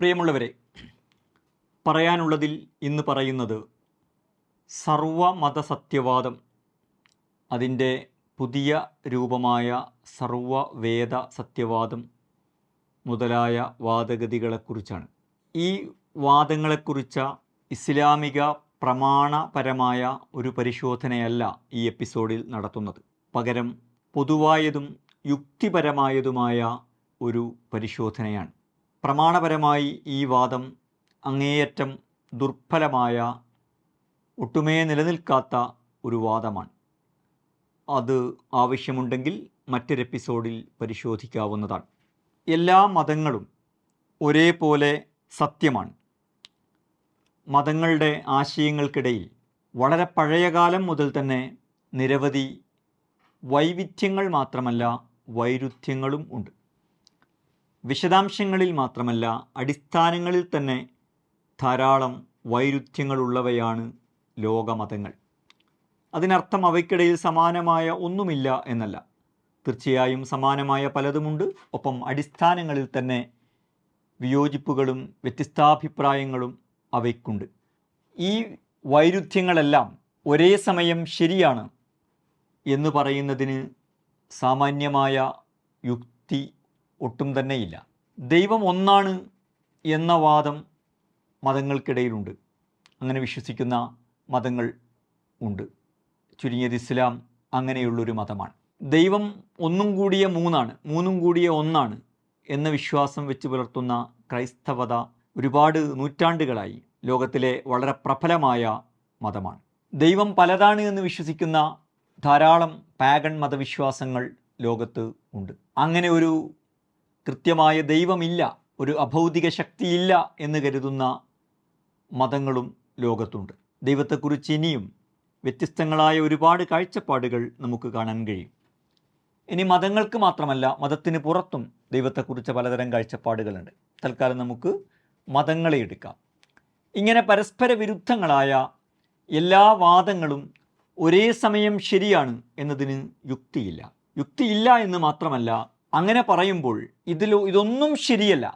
പ്രിയമുള്ളവരെ പറയാനുള്ളതിൽ ഇന്ന് പറയുന്നത് സർവമതസത്യവാദം അതിന്റെ പുതിയ രൂപമായ സർവവേദ സത്യവാദം മുതലായ വാദഗതികളെക്കുറിച്ചാണ്. ഈ വാദങ്ങളെക്കുറിച്ച ഇസ്ലാമിക പ്രമാണപരമായ ഒരു പരിശോധനയല്ല ഈ എപ്പിസോഡിൽ നടത്തുന്നത്. പകരം പൊതുവായതും യുക്തിപരമായതുമായ ഒരു പരിശോധനയാണ്. പ്രമാണപരമായി ഈ വാദം അങ്ങേയറ്റം ദുർബലമായ ഒട്ടുമേ നിലനിൽക്കാത്ത ഒരു വാദമാണ്. അത് ആവശ്യമുണ്ടെങ്കിൽ മറ്റൊരു എപ്പിസോഡിൽ പരിശോധിക്കാവുന്നതാണ്. എല്ലാ മതങ്ങളും ഒരേപോലെ സത്യമാണ്. മതങ്ങളുടെ ആശയങ്ങൾക്കിടയിൽ വളരെ പഴയകാലം മുതൽ തന്നെ നിരവധി വൈവിധ്യങ്ങൾ മാത്രമല്ല വൈരുദ്ധ്യങ്ങളും ഉണ്ട്. വിശദാംശങ്ങളിൽ മാത്രമല്ല അടിസ്ഥാനങ്ങളിൽ തന്നെ ധാരാളം വൈരുദ്ധ്യങ്ങളുള്ളവയാണ് ലോകമതങ്ങൾ. അതിനർത്ഥം അവയ്ക്കിടയിൽ സമാനമായ ഒന്നുമില്ല എന്നല്ല. തീർച്ചയായും സമാനമായ പലതുമുണ്ട്. ഒപ്പം അടിസ്ഥാനങ്ങളിൽ തന്നെ വിയോജിപ്പുകളും വ്യത്യസ്താഭിപ്രായങ്ങളും അവയ്ക്കുണ്ട്. ഈ വൈരുദ്ധ്യങ്ങളെല്ലാം ഒരേ സമയം ശരിയാണ് എന്ന് പറയുന്നതിന് സാമാന്യമായ യുക്തി ഒട്ടും തന്നെയില്ല ദൈവം ഒന്നാണ് എന്ന വാദം മതങ്ങൾക്കിടയിലുണ്ട്. അങ്ങനെ വിശ്വസിക്കുന്ന മതങ്ങൾ ഉണ്ട്. ചുരുങ്ങിയത് ഇസ്ലാം അങ്ങനെയുള്ളൊരു മതമാണ്. ദൈവം ഒന്നും കൂടിയ മൂന്നാണ് മൂന്നും കൂടിയ ഒന്നാണ് എന്ന വിശ്വാസം വെച്ച് പുലർത്തുന്ന ക്രൈസ്തവത ഒരുപാട് നൂറ്റാണ്ടുകളായി ലോകത്തിലെ വളരെ പ്രബലമായ മതമാണ്. ദൈവം പലതാണ് എന്ന് വിശ്വസിക്കുന്ന ധാരാളം പാഗൺ മതവിശ്വാസങ്ങൾ ലോകത്ത് ഉണ്ട്. അങ്ങനെ ഒരു കൃത്യമായ ദൈവമില്ല ഒരു അഭൗതിക ശക്തിയില്ല എന്ന് കരുതുന്ന മതങ്ങളും ലോകത്തുണ്ട്. ദൈവത്തെക്കുറിച്ച് ഇനിയും വ്യത്യസ്തങ്ങളായ ഒരുപാട് കാഴ്ചപ്പാടുകൾ നമുക്ക് കാണാൻ കഴിയും. ഇനി മതങ്ങൾക്ക് മാത്രമല്ല മതത്തിന് പുറത്തും ദൈവത്തെക്കുറിച്ച് പലതരം കാഴ്ചപ്പാടുകളുണ്ട്. തൽക്കാലം നമുക്ക് മതങ്ങളെ എടുക്കാം. ഇങ്ങനെ പരസ്പര വിരുദ്ധങ്ങളായ എല്ലാ വാദങ്ങളും ഒരേ സമയം ശരിയാണ് എന്നതിന് യുക്തിയില്ല. യുക്തിയില്ല എന്ന് മാത്രമല്ല അങ്ങനെ പറയുമ്പോൾ ഇതിൽ ഇതൊന്നും ശരിയല്ല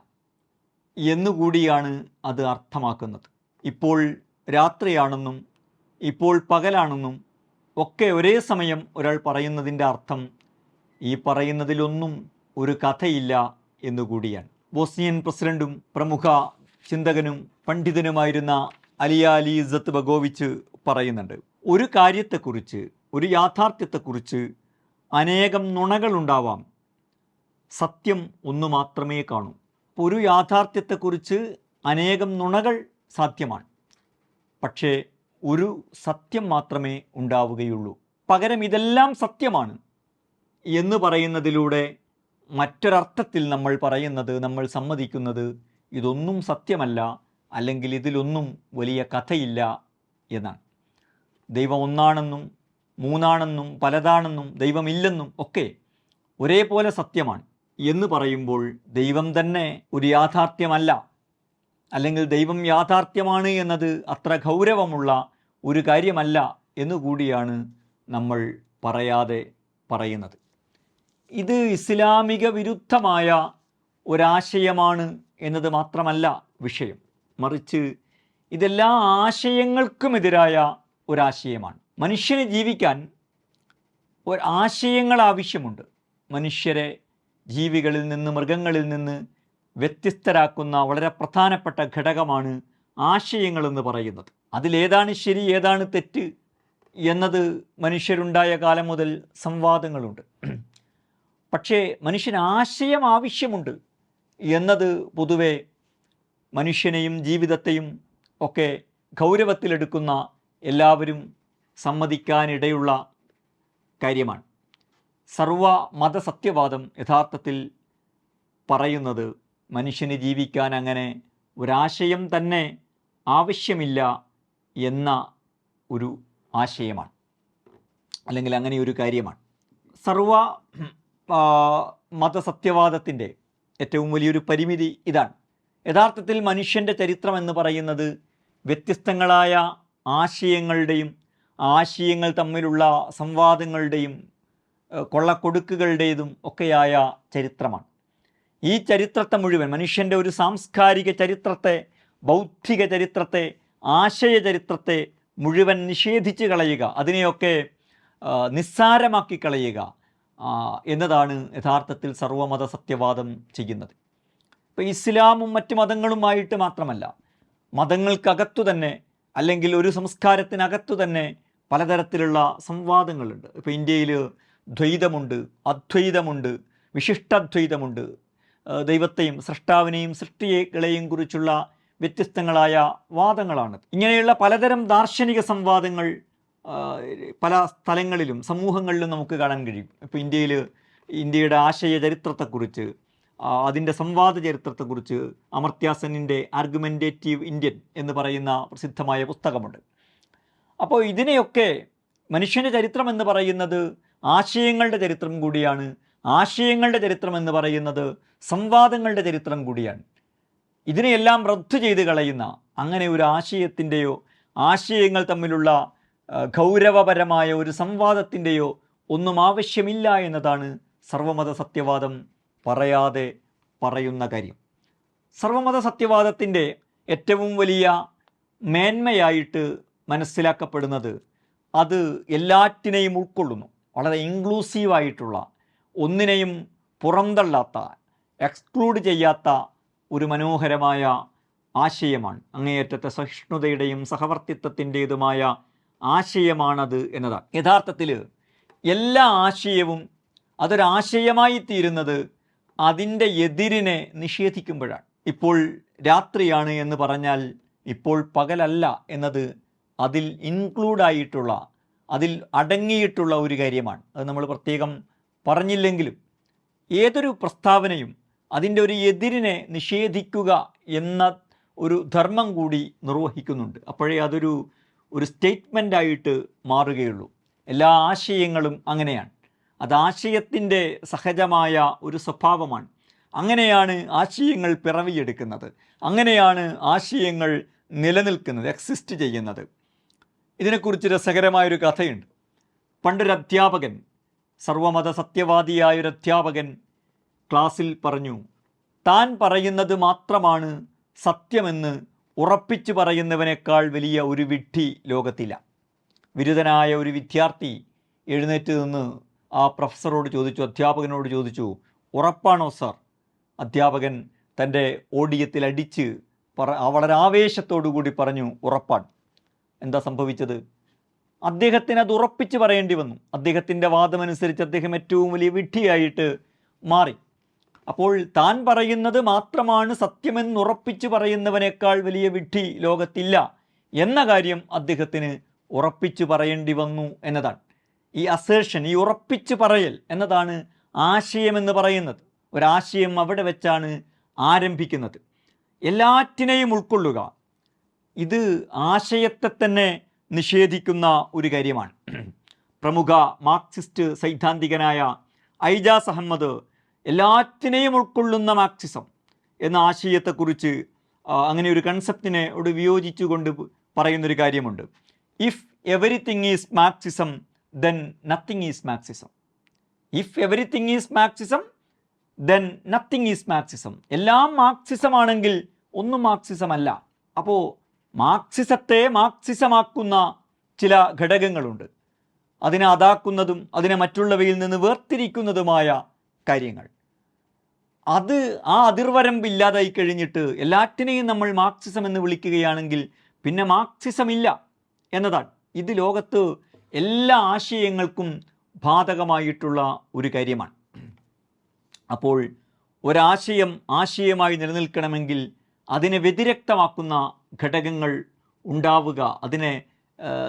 എന്നുകൂടിയാണ് അത് അർത്ഥമാക്കുന്നത്. ഇപ്പോൾ രാത്രിയാണെന്നും ഇപ്പോൾ പകലാണെന്നും ഒക്കെ ഒരേ സമയം ഒരാൾ പറയുന്നതിന്റെ അർത്ഥം ഈ പറയുന്നതിലൊന്നും ഒരു കഥയില്ല എന്നുകൂടിയാണ് ബോസ്നിയൻ പ്രസിഡന്റും പ്രമുഖ ചിന്തകനും പണ്ഡിതനുമായിരുന്ന അലിയ അലി ഇസത്ത് ബഗോവിച്ച് പറയുന്നുണ്ട് ഒരു കാര്യത്തെക്കുറിച്ച് ഒരു യാഥാർത്ഥ്യത്തെക്കുറിച്ച് അനേകം നുണകളുണ്ടാവാം. സത്യം ഒന്നു മാത്രമേ കാണൂ. ഒരു യാഥാർത്ഥ്യത്തെക്കുറിച്ച് അനേകം നുണകൾ സാധ്യമാണ്. പക്ഷേ ഒരു സത്യം മാത്രമേ ഉണ്ടാവുകയുള്ളൂ. പകരം ഇതെല്ലാം സത്യമാണ് എന്ന് പറയുന്നതിലൂടെ മറ്റൊരർത്ഥത്തിൽ നമ്മൾ പറയുന്നത് നമ്മൾ സമ്മതിക്കുന്നത് ഇതൊന്നും സത്യമല്ല അല്ലെങ്കിൽ ഇതിലൊന്നും വലിയ കഥയില്ല എന്നാണ്. ദൈവം ഒന്നാണെന്നും മൂന്നാണെന്നും പലതാണെന്നും ദൈവമില്ലെന്നും ഒക്കെ ഒരേപോലെ സത്യമാണ്. എന്ന് പറയുമ്പോൾ ദൈവം തന്നെ ഒരു യാഥാർത്ഥ്യമല്ല. അല്ലെങ്കിൽ ദൈവം യാഥാർത്ഥ്യമാണ് എന്നത് അത്ര ഗൗരവമുള്ള ഒരു കാര്യമല്ല എന്നുകൂടിയാണ് നമ്മൾ പറയാതെ പറയുന്നത്. ഇത് ഇസ്ലാമിക വിരുദ്ധമായ ഒരാശയമാണ് എന്നത് മാത്രമല്ല വിഷയം. മറിച്ച് ഇതെല്ലാ ആശയങ്ങൾക്കുമെതിരായ ഒരാശയമാണ്. മനുഷ്യന് ജീവിക്കാൻ ഒരു ആശയങ്ങൾ ആവശ്യമുണ്ട്. മനുഷ്യരെ ജീവികളിൽ നിന്ന് മൃഗങ്ങളിൽ നിന്ന് വ്യത്യസ്തരാക്കുന്ന വളരെ പ്രധാനപ്പെട്ട ഘടകമാണ് ആശയങ്ങളെന്ന് പറയുന്നത്. അതിലേതാണ് ശരി ഏതാണ് തെറ്റ് എന്നത് മനുഷ്യരുണ്ടായ കാലം മുതൽ സംവാദങ്ങളുണ്ട്. പക്ഷേ മനുഷ്യന് ആശയം ആവശ്യമുണ്ട് എന്നത് പൊതുവെ മനുഷ്യനെയും ജീവിതത്തെയും ഒക്കെ ഗൗരവത്തിലെടുക്കുന്ന എല്ലാവരും സമ്മതിക്കാനിടയുള്ള കാര്യമാണ്. സർവ മതസത്യവാദം യഥാർത്ഥത്തിൽ പറയുന്നത് മനുഷ്യന് ജീവിക്കാൻ അങ്ങനെ ഒരാശയം തന്നെ ആവശ്യമില്ല എന്ന ഒരു ആശയമാണ്. അല്ലെങ്കിൽ അങ്ങനെ ഒരു കാര്യമാണ്. സർവ മതസത്യവാദത്തിന്റെ ഏറ്റവും വലിയൊരു പരിമിതി ഇതാണ്. യഥാർത്ഥത്തിൽ മനുഷ്യന്റെ ചരിത്രം എന്ന് പറയുന്നത് വ്യത്യസ്തങ്ങളായ ആശയങ്ങളുടെയും ആശയങ്ങൾ തമ്മിലുള്ള സംവാദങ്ങളുടെയും കൊള്ളക്കൊടുക്കുകളുടേതും ഒക്കെയായ ചരിത്രമാണ്. ഈ ചരിത്രത്തെ മുഴുവൻ മനുഷ്യന്റെ ഒരു സാംസ്കാരിക ചരിത്രത്തെ ബൗദ്ധിക ചരിത്രത്തെ ആശയ ചരിത്രത്തെ മുഴുവൻ നിഷേധിച്ച് കളയുക അതിനെയൊക്കെ നിസ്സാരമാക്കി കളയുക എന്നതാണ് യഥാർത്ഥത്തിൽ സർവമത സത്യവാദം ചെയ്യുന്നത്. ഇപ്പോൾ ഇസ്ലാമും മറ്റ് മതങ്ങളുമായിട്ട് മാത്രമല്ല മതങ്ങൾക്കകത്തു തന്നെ അല്ലെങ്കിൽ ഒരു സംസ്കാരത്തിനകത്തു തന്നെ പലതരത്തിലുള്ള സംവാദങ്ങളുണ്ട്. ഇപ്പോൾ ഇന്ത്യയിൽ ദ്വൈതമുണ്ട് അദ്വൈതമുണ്ട് വിശിഷ്ടദ്വൈതമുണ്ട്. ദൈവത്തെയും സൃഷ്ടാവിനെയും സൃഷ്ടികളെയും കുറിച്ചുള്ള വ്യത്യസ്തങ്ങളായ വാദങ്ങളാണ്. ഇങ്ങനെയുള്ള പലതരം ദാർശനിക സംവാദങ്ങൾ പല സ്ഥലങ്ങളിലും സമൂഹങ്ങളിലും നമുക്ക് കാണാൻ കഴിയും. ഇപ്പോൾ ഇന്ത്യയിൽ ഇന്ത്യയുടെ ആശയ ചരിത്രത്തെക്കുറിച്ച് അതിന്റെ സംവാദ ചരിത്രത്തെക്കുറിച്ച് അമർത്യാസനിന്റെ ആർഗ്യുമെന്റേറ്റീവ് ഇന്ത്യൻ എന്ന് പറയുന്ന പ്രസിദ്ധമായ പുസ്തകമുണ്ട്. അപ്പോൾ ഇതിനെയൊക്കെ മനുഷ്യന്റെ ചരിത്രം എന്ന് പറയുന്നത് ആശയങ്ങളുടെ ചരിത്രം കൂടിയാണ്. ആശയങ്ങളുടെ ചരിത്രം എന്ന് പറയുന്നത് സംവാദങ്ങളുടെ ചരിത്രം കൂടിയാണ്. ഇതിനെയെല്ലാം റദ്ദു ചെയ്ത് കളയുന്ന അങ്ങനെ ഒരു ആശയത്തിന്റെയോ ആശയങ്ങൾ തമ്മിലുള്ള ഗൗരവപരമായ ഒരു സംവാദത്തിന്റെയോ ഒന്നും ആവശ്യമില്ല എന്നതാണ് സർവമത സത്യവാദം പറയാതെ പറയുന്ന കാര്യം. സർവമത സത്യവാദത്തിന്റെ ഏറ്റവും വലിയ മേന്മയായിട്ട് മനസ്സിലാക്കപ്പെടുന്നത് അത് എല്ലാറ്റിനെയും ഉൾക്കൊള്ളുന്നു. വളരെ ഇൻക്ലൂസീവായിട്ടുള്ള ഒന്നിനെയും പുറന്തള്ളാത്ത എക്സ്ക്ലൂഡ് ചെയ്യാത്ത ഒരു മനോഹരമായ ആശയമാണ്. അങ്ങേയറ്റത്തെ സഹിഷ്ണുതയുടെയും സഹവർത്തിത്വത്തിന്റേതുമായ ആശയമാണത് എന്നതാണ്. യഥാർത്ഥത്തിൽ എല്ലാ ആശയവും അതൊരാശയമായി തീരുന്നത് അതിന്റെ എതിരിനെ നിഷേധിക്കുമ്പോഴാണ്. ഇപ്പോൾ രാത്രിയാണ് എന്ന് പറഞ്ഞാൽ ഇപ്പോൾ പകലല്ല എന്നത് അതിൽ ഇൻക്ലൂഡായിട്ടുള്ള അതിൽ അടങ്ങിയിട്ടുള്ള ഒരു കാര്യമാണ്. അത് നമ്മൾ പ്രത്യേകം പറഞ്ഞില്ലെങ്കിലും ഏതൊരു പ്രസ്താവനയും അതിന്റെ ഒരു എതിരിനെ നിഷേധിക്കുക എന്ന ഒരു ധർമ്മം കൂടി നിർവഹിക്കുന്നുണ്ട്. അപ്പോഴേ അതൊരു ഒരു സ്റ്റേറ്റ്മെന്റായിട്ട് മാറുകയുള്ളൂ. എല്ലാ ആശയങ്ങളും അങ്ങനെയാണ്. അത് ആശയത്തിന്റെ സഹജമായ ഒരു സ്വഭാവമാണ്. അങ്ങനെയാണ് ആശയങ്ങൾ പിറവിയെടുക്കുന്നത്. അങ്ങനെയാണ് ആശയങ്ങൾ നിലനിൽക്കുന്നത് എക്സിസ്റ്റ് ചെയ്യുന്നത്. ഇതിനെക്കുറിച്ച് രസകരമായൊരു കഥയുണ്ട്. പണ്ടൊരു അധ്യാപകൻ സർവമത സത്യവാദിയായൊരു അധ്യാപകൻ ക്ലാസ്സിൽ പറഞ്ഞു താൻ പറയുന്നത് മാത്രമാണ് സത്യമെന്ന് ഉറപ്പിച്ചു പറയുന്നവനേക്കാൾ വലിയ ഒരു വിഡ്ഢി ലോകത്തില്ല. ബിരുദനായ ഒരു വിദ്യാർത്ഥി എഴുന്നേറ്റ് നിന്ന് ആ പ്രൊഫസറോട് ചോദിച്ചു അധ്യാപകനോട് ചോദിച്ചു ഉറപ്പാണോ സാർ? അധ്യാപകൻ തന്റെ ഓഡിയത്തിൽ അടിച്ച് പറ വളരെ ആവേശത്തോടു കൂടി പറഞ്ഞു ഉറപ്പാണ്. എന്താ സംഭവിച്ചത്? അദ്ദേഹത്തിന് അത് ഉറപ്പിച്ച് പറയേണ്ടി വന്നു. അദ്ദേഹത്തിന്റെ വാദമനുസരിച്ച് അദ്ദേഹം ഏറ്റവും വലിയ വിഡ്ഢിയായിട്ട് മാറി. അപ്പോൾ താൻ പറയുന്നത് മാത്രമാണ് സത്യമെന്ന് ഉറപ്പിച്ച് പറയുന്നവനേക്കാൾ വലിയ വിഡ്ഢി ലോകത്തില്ല എന്ന കാര്യം അദ്ദേഹത്തിന് ഉറപ്പിച്ചു പറയേണ്ടി വന്നു എന്നതാണ്. ഈ അസേഷൻ ഈ ഉറപ്പിച്ച് പറയൽ എന്നതാണ് ആശയമെന്ന് പറയുന്നത്. ഒരാശയം അവിടെ വെച്ചാണ് ആരംഭിക്കുന്നത്. എല്ലാറ്റിനെയും ഉൾക്കൊള്ളുക. ഇത് ആശയത്തെ തന്നെ നിഷേധിക്കുന്ന ഒരു കാര്യമാണ്. പ്രമുഖ മാർക്സിസ്റ്റ് സൈദ്ധാന്തികനായ ഐജാസ് അഹമ്മദ് എല്ലാറ്റിനെയും ഉൾക്കൊള്ളുന്ന മാർക്സിസം എന്ന ആശയത്തെക്കുറിച്ച് അങ്ങനെ ഒരു കൺസെപ്റ്റിനെ ഒരു വിയോജിച്ചുകൊണ്ട് പറയുന്നൊരു കാര്യമുണ്ട്. If everything is Marxism then nothing is Marxism if everything is Marxism then nothing is Marxism എല്ലാം മാർക്സിസമാണെങ്കിൽ ഒന്നും മാർക്സിസമല്ല അപ്പോൾ മാർക്സിസത്തെ മാർക്സിസമാക്കുന്ന ചില ഘടകങ്ങളുണ്ട്. അതിനെ അതാക്കുന്നതും അതിനെ മറ്റുള്ളവയിൽ നിന്ന് വേർതിരിക്കുന്നതുമായ കാര്യങ്ങൾ. അത് ആ അതിർവരമ്പ് ഇല്ലാതായി കഴിഞ്ഞിട്ട് എല്ലാറ്റിനെയും നമ്മൾ മാർക്സിസം എന്ന് വിളിക്കുകയാണെങ്കിൽ പിന്നെ മാർക്സിസം ഇല്ല എന്നതാണ്. ഇത് ലോകത്ത് എല്ലാ ആശയങ്ങൾക്കും ബാധകമായിട്ടുള്ള ഒരു കാര്യമാണ്. അപ്പോൾ ഒരാശയം ആശയമായി നിലനിൽക്കണമെങ്കിൽ അതിനെ വ്യതിരക്തമാക്കുന്ന ഘടകങ്ങൾ ഉണ്ടാവുക അതിനെ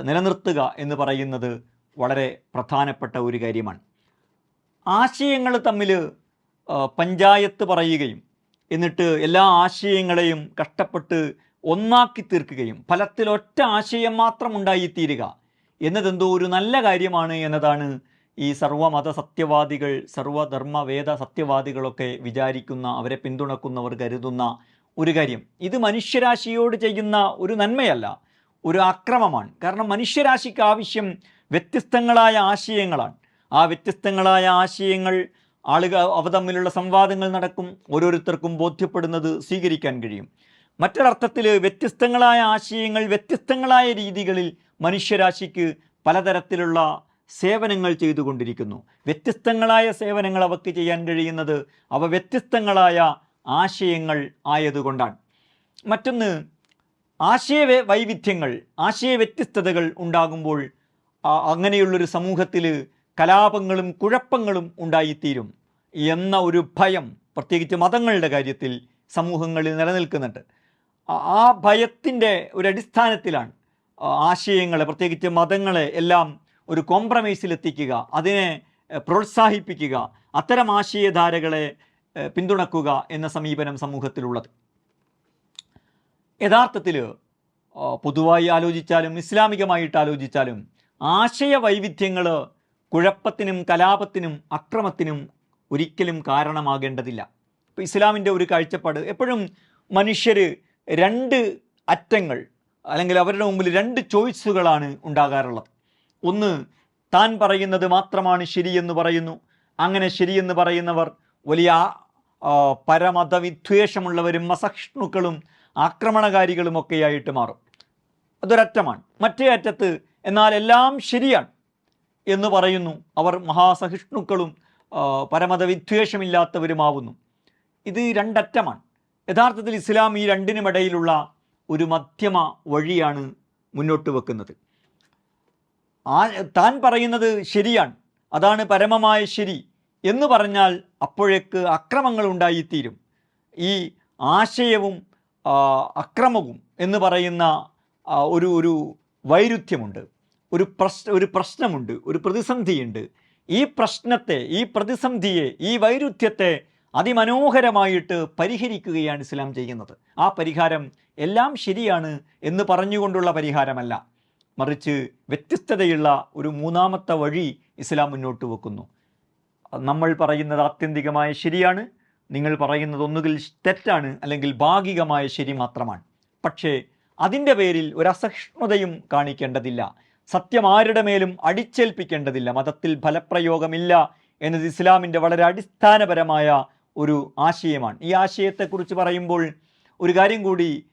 നിലനിർത്തുക എന്ന് പറയുന്നത് വളരെ പ്രധാനപ്പെട്ട ഒരു കാര്യമാണ്. ആശയങ്ങൾ തമ്മിൽ പഞ്ചായത്ത് പറയുകയും എന്നിട്ട് എല്ലാ ആശയങ്ങളെയും കഷ്ടപ്പെട്ട് ഒന്നാക്കി തീർക്കുകയും ഫലത്തിൽ ഒറ്റ ആശയം മാത്രം ഉണ്ടായിത്തീരുക എന്നതെന്തോ ഒരു നല്ല കാര്യമാണ് എന്നതാണ് ഈ സർവമത സത്യവാദികൾ സർവധർമ്മ വേദ സത്യവാദികളൊക്കെ വിചാരിക്കുന്ന അവരെ പിന്തുണക്കുന്നവർ കരുതുന്ന ഒരു കാര്യം. ഇത് മനുഷ്യരാശിയോട് ചെയ്യുന്ന ഒരു നന്മയല്ല ഒരു അക്രമമാണ്. കാരണം മനുഷ്യരാശിക്ക് ആവശ്യം വ്യത്യസ്തങ്ങളായ ആശയങ്ങളാണ്. ആ വ്യത്യസ്തങ്ങളായ ആശയങ്ങൾ ആളുകൾ അവ തമ്മിലുള്ള സംവാദങ്ങൾ നടക്കും. ഓരോരുത്തർക്കും ബോധ്യപ്പെടുന്നത് സ്വീകരിക്കാൻ കഴിയും. മറ്റൊരർത്ഥത്തിൽ വ്യത്യസ്തങ്ങളായ ആശയങ്ങൾ വ്യത്യസ്തങ്ങളായ രീതികളിൽ മനുഷ്യരാശിക്ക് പലതരത്തിലുള്ള സേവനങ്ങൾ ചെയ്തുകൊണ്ടിരിക്കുന്നു. വ്യത്യസ്തങ്ങളായ സേവനങ്ങൾ അവർക്ക് ചെയ്യാൻ കഴിയുന്നത് അവ വ്യത്യസ്തങ്ങളായ ആശയങ്ങൾ ആയതുകൊണ്ടാണ്. മറ്റൊന്ന് ആശയ വൈവിധ്യങ്ങൾ ആശയ വ്യത്യസ്തതകൾ ഉണ്ടാകുമ്പോൾ അങ്ങനെയുള്ളൊരു സമൂഹത്തിൽ കലാപങ്ങളും കുഴപ്പങ്ങളും ഉണ്ടായിത്തീരും എന്ന ഒരു ഭയം പ്രത്യേകിച്ച് മതങ്ങളുടെ കാര്യത്തിൽ സമൂഹങ്ങളിൽ നിലനിൽക്കുന്നുണ്ട്. ആ- ഭയത്തിന്റെ ഒരു അടിസ്ഥാനത്തിലാണ് ആശയങ്ങളെ പ്രത്യേകിച്ച് മതങ്ങളെ എല്ലാം ഒരു കോംപ്രമൈസിലെത്തിക്കുക അതിനെ പ്രോത്സാഹിപ്പിക്കുക അത്തരം ആശയധാരകളെ പിന്തുണക്കുക എന്ന സമീപനം സമൂഹത്തിലുള്ളത്. യഥാർത്ഥത്തിൽ പൊതുവായി ആലോചിച്ചാലും ഇസ്ലാമികമായിട്ട് ആലോചിച്ചാലും ആശയ വൈവിധ്യങ്ങൾ കുഴപ്പത്തിനും കലാപത്തിനും അക്രമത്തിനും ഒരിക്കലും കാരണമാകേണ്ടതില്ല. ഇപ്പോൾ ഇസ്ലാമിന്റെ ഒരു കാഴ്ചപ്പാട് എപ്പോഴും മനുഷ്യർ രണ്ട് അറ്റങ്ങൾ അല്ലെങ്കിൽ അവരുടെ മുമ്പിൽ രണ്ട് ചോയ്സുകളാണ് ഉണ്ടാകാറുള്ളത്. ഒന്ന് താൻ പറയുന്നത് മാത്രമാണ് ശരിയെന്ന് പറയുന്നു. അങ്ങനെ ശരിയെന്ന് പറയുന്നവർ വലിയ പരമതവിദ്വേഷമുള്ളവരും അസഹിഷ്ണുക്കളും ആക്രമണകാരികളുമൊക്കെയായിട്ട് മാറും. അതൊരറ്റമാണ്. മറ്റേ അറ്റത്ത് എന്നാൽ എല്ലാം ശരിയാണ് എന്ന് പറയുന്നു. അവർ മഹാസഹിഷ്ണുക്കളും പരമതവിദ്വേഷമില്ലാത്തവരുമാവുന്നു. ഇത് രണ്ടറ്റമാണ്. യഥാർത്ഥത്തിൽ ഇസ്ലാം ഈ രണ്ടിനുമിടയിലുള്ള ഒരു മധ്യമ വഴിയാണ് മുന്നോട്ട് വെക്കുന്നത്. ആ താൻ പറയുന്നത് ശരിയാണ്. അതാണ് പരമമായ ശരി. എന്ന് പറഞ്ഞാൽ അപ്പോഴേക്ക് അക്രമങ്ങൾ ഉണ്ടായിത്തീരും. ഈ ആശയവും അക്രമവും എന്ന് പറയുന്ന ഒരു ഒരു വൈരുദ്ധ്യമുണ്ട്. ഒരു പ്രശ്ന ഒരു പ്രശ്നമുണ്ട്. ഒരു പ്രതിസന്ധിയുണ്ട്. ഈ പ്രശ്നത്തെ ഈ പ്രതിസന്ധിയെ ഈ വൈരുദ്ധ്യത്തെ അതിമനോഹരമായിട്ട് പരിഹരിക്കുകയാണ് ഇസ്ലാം ചെയ്യുന്നത്. ആ പരിഹാരം എല്ലാം ശരിയാണ് എന്ന് പറഞ്ഞുകൊണ്ടുള്ള പരിഹാരമല്ല. മറിച്ച് വ്യത്യസ്തതയുള്ള ഒരു മൂന്നാമത്തെ വഴി ഇസ്ലാം മുന്നോട്ട് വെക്കുന്നു. നമ്മൾ പറയുന്നത് ആത്യന്തികമായ ശരിയാണ്. നിങ്ങൾ പറയുന്നത് ഒന്നുകിൽ തെറ്റാണ് അല്ലെങ്കിൽ ഭാഗികമായ ശരി മാത്രമാണ്. പക്ഷേ അതിന്റെ പേരിൽ ഒരു അസഹിഷ്ണുതയും കാണിക്കേണ്ടതില്ല. സത്യം ആരുടെ മേലും അടിച്ചേൽപ്പിക്കേണ്ടതില്ല. മതത്തിൽ ഫലപ്രയോഗമില്ല എന്നത് ഇസ്ലാമിന്റെ വളരെ അടിസ്ഥാനപരമായ ഒരു ആശയമാണ്. ഈ ആശയത്തെക്കുറിച്ച് പറയുമ്പോൾ ഒരു കാര്യം കൂടി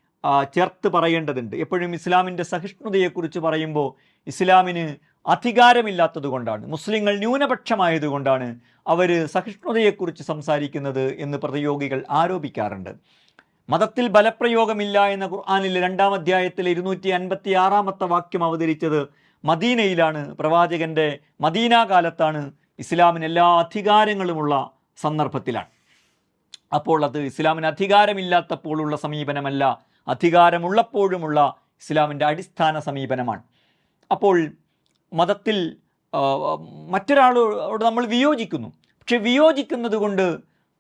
ചേർത്ത് പറയേണ്ടതുണ്ട്. എപ്പോഴും ഇസ്ലാമിന്റെ സഹിഷ്ണുതയെക്കുറിച്ച് പറയുമ്പോൾ ഇസ്ലാമിന് അധികാരമില്ലാത്തത് കൊണ്ടാണ്. മുസ്ലിങ്ങൾ ന്യൂനപക്ഷമായതുകൊണ്ടാണ് അവർ സഹിഷ്ണുതയെക്കുറിച്ച് സംസാരിക്കുന്നത് എന്ന് പ്രതിയോഗികൾ ആരോപിക്കാറുണ്ട്. മതത്തിൽ ബലപ്രയോഗമില്ല എന്ന ഖുർആാനിലെ രണ്ടാം അധ്യായത്തിലെ ഇരുന്നൂറ്റി അൻപത്തി ആറാമത്തെ വാക്യം അവതരിച്ചത് മദീനയിലാണ്. പ്രവാചകന്റെ മദീന കാലത്താണ് ഇസ്ലാമിന് എല്ലാ അധികാരങ്ങളുമുള്ള സന്ദർഭത്തിലാണ്. അപ്പോൾ അത് ഇസ്ലാമിന് അധികാരമില്ലാത്തപ്പോഴുള്ള സമീപനമല്ല അധികാരമുള്ളപ്പോഴുമുള്ള ഇസ്ലാമിന്റെ അടിസ്ഥാന സമീപനമാണ്. അപ്പോൾ മതത്തിൽ മറ്റൊരാളോട് നമ്മൾ വിയോജിക്കുന്നു. പക്ഷെ വിയോജിക്കുന്നത് കൊണ്ട്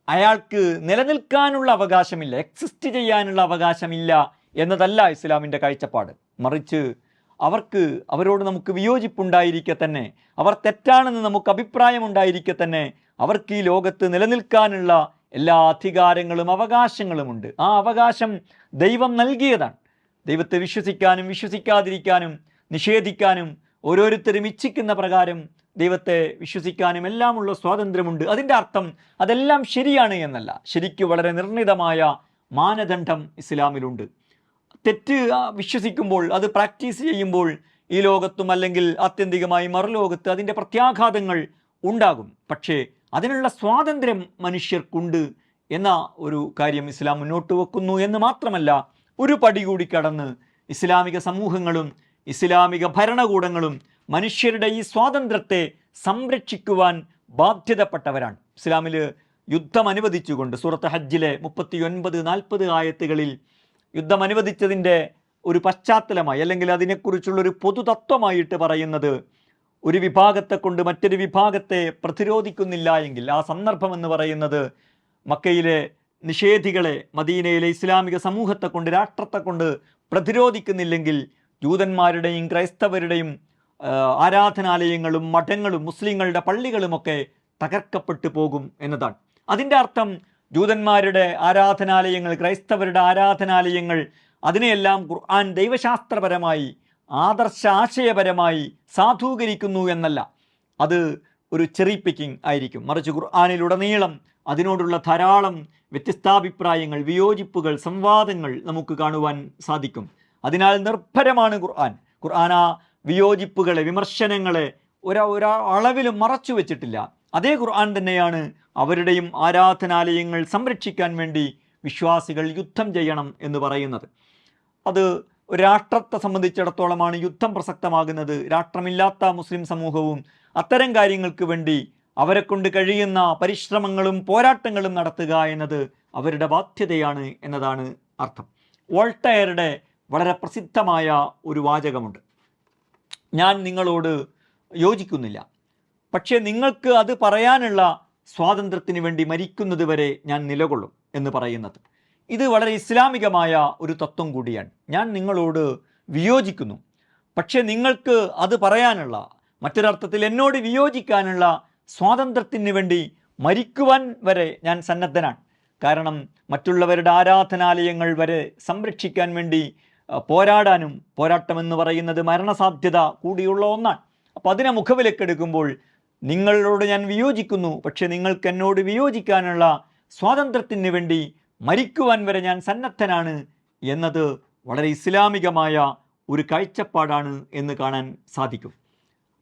അയാൾക്ക് നിലനിൽക്കാനുള്ള അവകാശമില്ല എക്സിസ്റ്റ് ചെയ്യാനുള്ള അവകാശമില്ല എന്നതല്ല ഇസ്ലാമിന്റെ കാഴ്ചപ്പാട്. മറിച്ച് അവർക്ക് അവരോട് നമുക്ക് വിയോജിപ്പുണ്ടായിരിക്കെ തന്നെ അവർ തെറ്റാണെന്ന് നമുക്ക് അഭിപ്രായമുണ്ടായിരിക്കെ തന്നെ അവർക്ക് ഈ ലോകത്ത് നിലനിൽക്കാനുള്ള എല്ലാ അധികാരങ്ങളും അവകാശങ്ങളുമുണ്ട്. ആ അവകാശം ദൈവം നൽകിയതാണ്. ദൈവത്തെ വിശ്വസിക്കാനും വിശ്വസിക്കാതിരിക്കാനും നിഷേധിക്കാനും ഓരോരുത്തരും ഇച്ഛിക്കുന്ന പ്രകാരം ദൈവത്തെ വിശ്വസിക്കാനും എല്ലാമുള്ള സ്വാതന്ത്ര്യമുണ്ട്. അതിന്റെ അർത്ഥം അതെല്ലാം ശരിയാണ് എന്നല്ല. ശരിക്ക് വളരെ നിർണിതമായ മാനദണ്ഡം ഇസ്ലാമിലുണ്ട്. തെറ്റ് വിശ്വസിക്കുമ്പോൾ അത് പ്രാക്ടീസ് ചെയ്യുമ്പോൾ ഈ ലോകത്തും അല്ലെങ്കിൽ ആത്യന്തികമായി മറുലോകത്ത് അതിന്റെ പ്രത്യാഘാതങ്ങൾ ഉണ്ടാകും. പക്ഷേ അതിനുള്ള സ്വാതന്ത്ര്യം മനുഷ്യർക്കുണ്ട് എന്ന ഒരു കാര്യം ഇസ്ലാം മുന്നോട്ട് വെക്കുന്നു എന്ന് മാത്രമല്ല ഒരു പടി കൂടി കടന്ന് ഇസ്ലാമിക സമൂഹങ്ങളും ഇസ്ലാമിക ഭരണകൂടങ്ങളും മനുഷ്യരുടെ ഈ സ്വാതന്ത്ര്യത്തെ സംരക്ഷിക്കുവാൻ ബാധ്യതപ്പെട്ടവരാണ്. ഇസ്ലാമിൽ യുദ്ധം അനുവദിച്ചുകൊണ്ട് സൂറത്ത് ഹജ്ജിലെ മുപ്പത്തി ഒൻപത് നാൽപ്പത് ആയത്തുകളിൽ യുദ്ധം അനുവദിച്ചതിന്റെ ഒരു പശ്ചാത്തലമായി അല്ലെങ്കിൽ അതിനെക്കുറിച്ചുള്ളൊരു പൊതുതത്വമായിട്ട് പറയുന്നത് ഒരു വിഭാഗത്തെ കൊണ്ട് മറ്റൊരു വിഭാഗത്തെ പ്രതിരോധിക്കുന്നില്ല എങ്കിൽ ആ സന്ദർഭം എന്ന് പറയുന്നത് മക്കയിലെ നിഷേധികളെ മദീനയിലെ ഇസ്ലാമിക സമൂഹത്തെ കൊണ്ട് രാഷ്ട്രത്തെ കൊണ്ട് പ്രതിരോധിക്കുന്നില്ലെങ്കിൽ ജൂതന്മാരുടെയും ക്രൈസ്തവരുടെയും ആരാധനാലയങ്ങളും മഠങ്ങളും മുസ്ലിങ്ങളുടെ പള്ളികളുമൊക്കെ തകർക്കപ്പെട്ടു പോകും എന്നതാണ്. അതിന്റെ അർത്ഥം ജൂതന്മാരുടെ ആരാധനാലയങ്ങൾ ക്രൈസ്തവരുടെ ആരാധനാലയങ്ങൾ അതിനെയെല്ലാം ഖുർആൻ ദൈവശാസ്ത്രപരമായി ആദർശ ആശയപരമായി സാധൂകരിക്കുന്നു എന്നല്ല. അത് ഒരു ചെറി പിക്കിംഗ് ആയിരിക്കും. മറിച്ച് ഖുർആാനിലുടനീളം അതിനോടുള്ള ധാരാളം വ്യത്യസ്താഭിപ്രായങ്ങൾ വിയോജിപ്പുകൾ സംവാദങ്ങൾ നമുക്ക് കാണുവാൻ സാധിക്കും. അതിനാൽ നിർഭരമാണ് ഖുർആൻ. ഖുർആൻ വിയോജിപ്പുകളെ വിമർശനങ്ങളെ ഒരാ ഒരാ അളവിലും മറച്ചു വെച്ചിട്ടില്ല. അതേ ഖുർആൻ തന്നെയാണ് അവരുടെയും ആരാധനാലയങ്ങൾ സംരക്ഷിക്കാൻ വേണ്ടി വിശ്വാസികൾ യുദ്ധം ചെയ്യണം എന്ന് പറയുന്നത്. അത് രാഷ്ട്രത്തെ സംബന്ധിച്ചിടത്തോളമാണ് യുദ്ധം പ്രസക്തമാകുന്നത്. രാഷ്ട്രമില്ലാത്ത മുസ്ലിം സമൂഹവും അത്തരം കാര്യങ്ങൾക്ക് വേണ്ടി അവരെ കൊണ്ട് കഴിയുന്ന പരിശ്രമങ്ങളും പോരാട്ടങ്ങളും നടത്തുക എന്നത് അവരുടെ ബാധ്യതയാണ് എന്നതാണ് അർത്ഥം. വോൾട്ടയറുടെ വളരെ പ്രസിദ്ധമായ ഒരു വാചകമുണ്ട്. ഞാൻ നിങ്ങളോട് യോജിക്കുന്നില്ല. പക്ഷേ നിങ്ങൾക്ക് അത് പറയാനുള്ള സ്വാതന്ത്ര്യത്തിന് വേണ്ടി മരിക്കുന്നത് വരെ ഞാൻ നിലകൊള്ളും എന്ന് പറയുന്നത്. ഇത് വളരെ ഇസ്ലാമികമായ ഒരു തത്വം കൂടിയാണ്. ഞാൻ നിങ്ങളോട് വിയോജിക്കുന്നു. പക്ഷേ നിങ്ങൾക്ക് അത് പറയാനുള്ള മറ്റൊരർത്ഥത്തിൽ എന്നോട് വിയോജിക്കാനുള്ള സ്വാതന്ത്ര്യത്തിന് വേണ്ടി മരിക്കുവാൻ വരെ ഞാൻ സന്നദ്ധനാണ്. കാരണം മറ്റുള്ളവരുടെ ആരാധനാലയങ്ങൾ വരെ സംരക്ഷിക്കാൻ വേണ്ടി പോരാടാനും പോരാട്ടമെന്ന് പറയുന്നത് മരണസാധ്യത കൂടിയുള്ള ഒന്നാണ്. അപ്പോൾ അതിനെ മുഖവിലക്കെടുക്കുമ്പോൾ നിങ്ങളോട് ഞാൻ വിയോജിക്കുന്നു പക്ഷേ നിങ്ങൾക്ക് എന്നോട് വിയോജിക്കാനുള്ള സ്വാതന്ത്ര്യത്തിന് വേണ്ടി മരിക്കുവാൻ വരെ ഞാൻ സന്നദ്ധനാണ് എന്നത് വളരെ ഇസ്ലാമികമായ ഒരു കാഴ്ചപ്പാടാണ് എന്ന് കാണാൻ സാധിക്കും.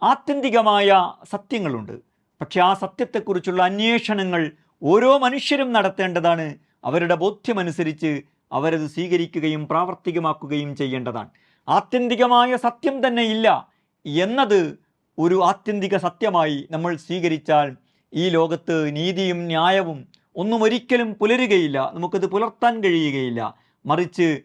ആത്യന്തികമായ സത്യങ്ങളുണ്ട്. പക്ഷേ ആ സത്യത്തെക്കുറിച്ചുള്ള അന്വേഷണങ്ങൾ ഓരോ മനുഷ്യരും നടത്തേണ്ടതാണ്. അവരുടെ ബോധ്യമനുസരിച്ച് അവരത് സ്വീകരിക്കുകയും പ്രാവർത്തികമാക്കുകയും ചെയ്യേണ്ടതാണ്. ആത്യന്തികമായ സത്യം തന്നെ ഇല്ല എന്നത് ഒരു ആത്യന്തിക സത്യമായി നമ്മൾ സ്വീകരിച്ചാൽ ഈ ലോകത്ത് നീതിയും ന്യായവും ഒന്നും ഒരിക്കലും പുലരുകയില്ല. നമുക്കത് പുലർത്താൻ കഴിയുകയില്ല. മറിച്ച്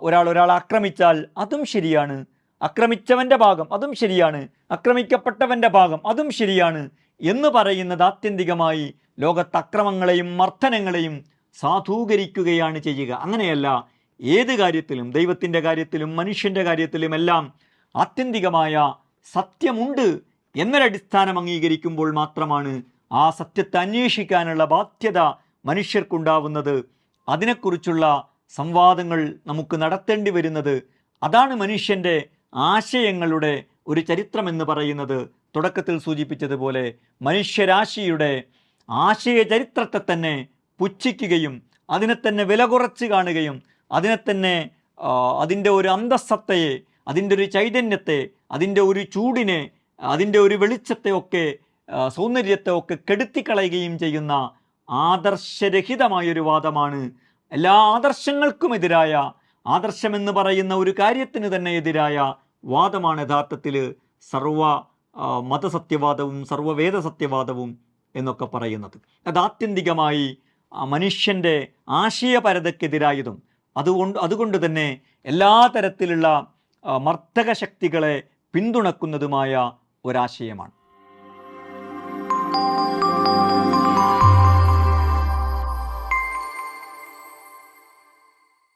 ഒരാൾ ഒരാളെ ആക്രമിച്ചാൽ അതും ശരിയാണ്. ആക്രമിച്ചവന്റെ ഭാഗം അതും ശരിയാണ്. ആക്രമിക്കപ്പെട്ടവന്റെ ഭാഗം അതും ശരിയാണ് എന്ന് പറയുന്നത് ആത്യന്തികമായി ലോകത്ത് അക്രമങ്ങളെയും മർദ്ദനങ്ങളെയും സാധൂകരിക്കുകയാണ് ചെയ്യുക. അങ്ങനെയല്ല ഏത് കാര്യത്തിലും ദൈവത്തിന്റെ കാര്യത്തിലും മനുഷ്യന്റെ കാര്യത്തിലുമെല്ലാം ആത്യന്തികമായ സത്യമുണ്ട് എന്നൊരടിസ്ഥാനം അംഗീകരിക്കുമ്പോൾ മാത്രമാണ് ആ സത്യത്തെ അന്വേഷിക്കാനുള്ള ബാധ്യത മനുഷ്യർക്കുണ്ടാവുന്നത്. അതിനെക്കുറിച്ചുള്ള സംവാദങ്ങൾ നമുക്ക് നടത്തേണ്ടി വരുന്നത് അതാണ് മനുഷ്യന്റെ ആശയങ്ങളുടെ ഒരു ചരിത്രമെന്ന് പറയുന്നത്. തുടക്കത്തിൽ സൂചിപ്പിച്ചതുപോലെ മനുഷ്യരാശിയുടെ ആശയ ചരിത്രത്തെ തന്നെ പുച്ഛിക്കുകയും അതിനെ തന്നെ വില കുറച്ച് കാണുകയും അതിനെ തന്നെ അതിന്റെ ഒരു അന്തസ്സത്തയെ അതിന്റെ ഒരു ചൈതന്യത്തെ അതിന്റെ ഒരു ചൂടിനെ അതിന്റെ ഒരു വെളിച്ചത്തെ ഒക്കെ സൗന്ദര്യത്തെ ഒക്കെ കെടുത്തിക്കളയുകയും ചെയ്യുന്ന ആദർശരഹിതമായൊരു വാദമാണ്. എല്ലാ ആദർശങ്ങൾക്കുമെതിരായ ആദർശമെന്ന് പറയുന്ന ഒരു കാര്യത്തിന് തന്നെ എതിരായ വാദമാണ് യഥാർത്ഥത്തിൽ സർവ മതസത്യവാദവും സർവവേദ സത്യവാദവും എന്നൊക്കെ പറയുന്നത്. അത് ആത്യന്തികമായി മനുഷ്യന്റെ ആശയപരതയ്ക്കെതിരായതും അതുകൊണ്ട് അതുകൊണ്ട് തന്നെ എല്ലാ തരത്തിലുള്ള മർത്തക ശക്തികളെ പിന്തുണക്കുന്നതുമായ ഒരാശയമാണ്.